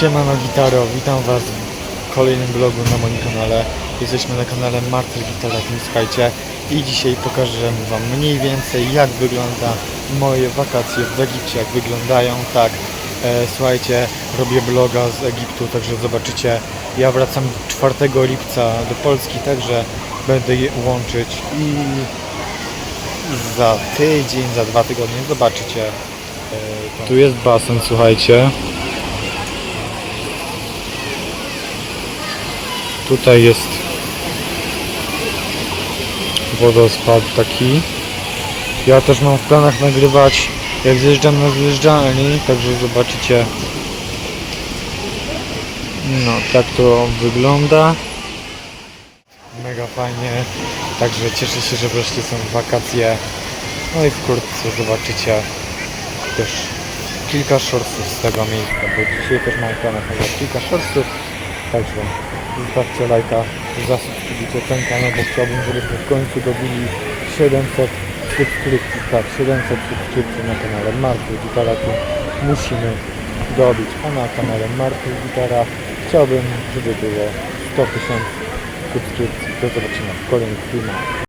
Siemano Gitaro, witam was w kolejnym vlogu na moim kanale. Jesteśmy na kanale Marty Gitara, słuchajcie. I dzisiaj pokażę wam mniej więcej jak wygląda moje wakacje w Egipcie, jak wyglądają, tak. E, słuchajcie, robię vloga z Egiptu, także zobaczycie. Ja wracam 4 lipca do Polski, także będę je łączyć i za tydzień, za dwa tygodnie zobaczycie. E, tu jest basen, słuchajcie. Tutaj jest wodospad taki. Ja też mam w planach nagrywać jak zjeżdżam na zjeżdżalni, także zobaczycie. No, tak to wygląda. Mega fajnie. Także cieszę się, że wreszcie są wakacje. No i wkrótce zobaczycie też kilka shortsów z tego miejsca, bo dzisiaj też mam w planach kilka shortsów. Także zostawcie lajka, zasubskrybujcie ten kanał, bo chciałbym, żebyśmy w końcu dobili 700 subskrypcji, tak, 700 subskrypcji na kanale Marty Gitara, tu musimy dobić, a na kanale Marty Gitara chciałbym, żeby było 100 tysięcy subskrypcji. Do zobaczenia w kolejnych filmach.